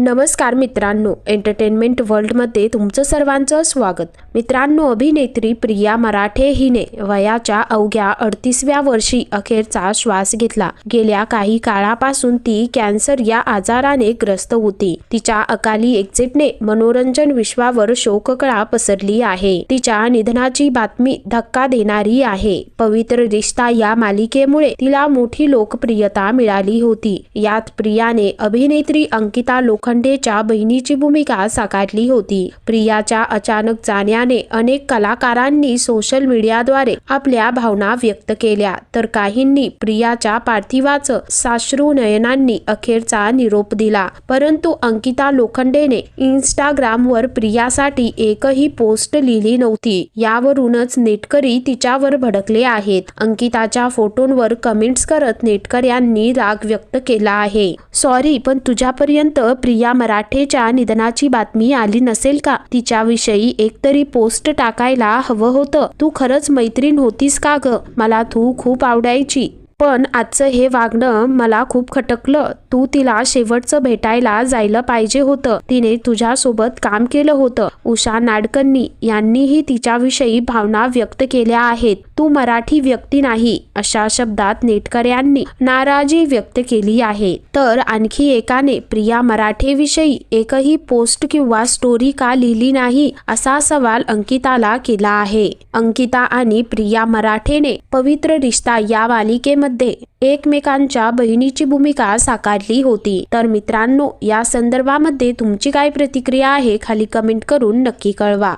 नमस्कार मित्रांनो एंटरटेनमेंट वर्ल्डमध्ये तुमचं सर्वांचं स्वागत. मित्रांनो अभिनेत्री प्रिया मराठे हिने वयाच्या अवघ्या अडतीसव्या वर्षी अखेरचा श्वास घेतला. गेल्या काही काळापासून ती कॅन्सर या आजाराने ग्रस्त होती. तिच्या अकाली एक्झिटने मनोरंजन विश्वावर शोककळा पसरली आहे. तिच्या निधनाची बातमी धक्का देणारी आहे. पवित्र रिश्ता या मालिकेमुळे तिला मोठी लोकप्रियता मिळाली होती. यात प्रियाने अभिनेत्री अंकिता लोक लोखंडेच्या बहिणीची भूमिका साकारली होती. प्रियाच्या अचानक जाण्याने अनेक कलाकारांनी सोशल मीडियाद्वारे आपल्या भावना व्यक्त केल्या. तर काहींनी प्रियाच्या पार्थिवाचं साश्रू नयनांनी अखेरचा निरोप दिला. परंतु अंकिता लोखंडेने इंस्टाग्रामवर प्रियासाठी एकही पोस्ट लिहिली नव्हती. यावरूनच नेटकरी तिच्यावर भडकले आहेत. अंकिताच्या फोटोंवर कमेंट्स करत नेटकऱ्यांनी राग व्यक्त केला आहे. सॉरी पण तुझ्यापर्यंत प्रिया मराठेच्या निधनाची बातमी आली नसेल का? तिच्याविषयी एकतरी पोस्ट टाकायला हवं होतं. तू खरंच मैत्रीण होतीस का ग? मला तू खूप आवडायची. पण आजचं हे वागणं मला खूप खटकलं. तू तिला शेवटचं भेटायला जायला पाहिजे होतं. तिने तुझ्यासोबत काम केलं होतं. उषा नाडकर्णी यांनीही तिच्याविषयी भावना व्यक्त केल्या आहेत. तू मराठी व्यक्ती नाही अशा शब्दात नेटकऱ्यांनी नाराजी व्यक्त केली आहे. तर आणखी एकाने प्रिया मराठेविषयी एकही पोस्ट किंवा स्टोरी का लिहिली नाही असा सवाल अंकिताला केला आहे. अंकिता आणि प्रिया मराठेने पवित्र रिश्ता या मालिकेमध्ये एकमेकांच्या बहिणीची भूमिका साकारली होती. तर मित्रांनो या संदर्भामध्ये तुमची काय प्रतिक्रिया आहे खाली कमेंट करून नक्की कळवा.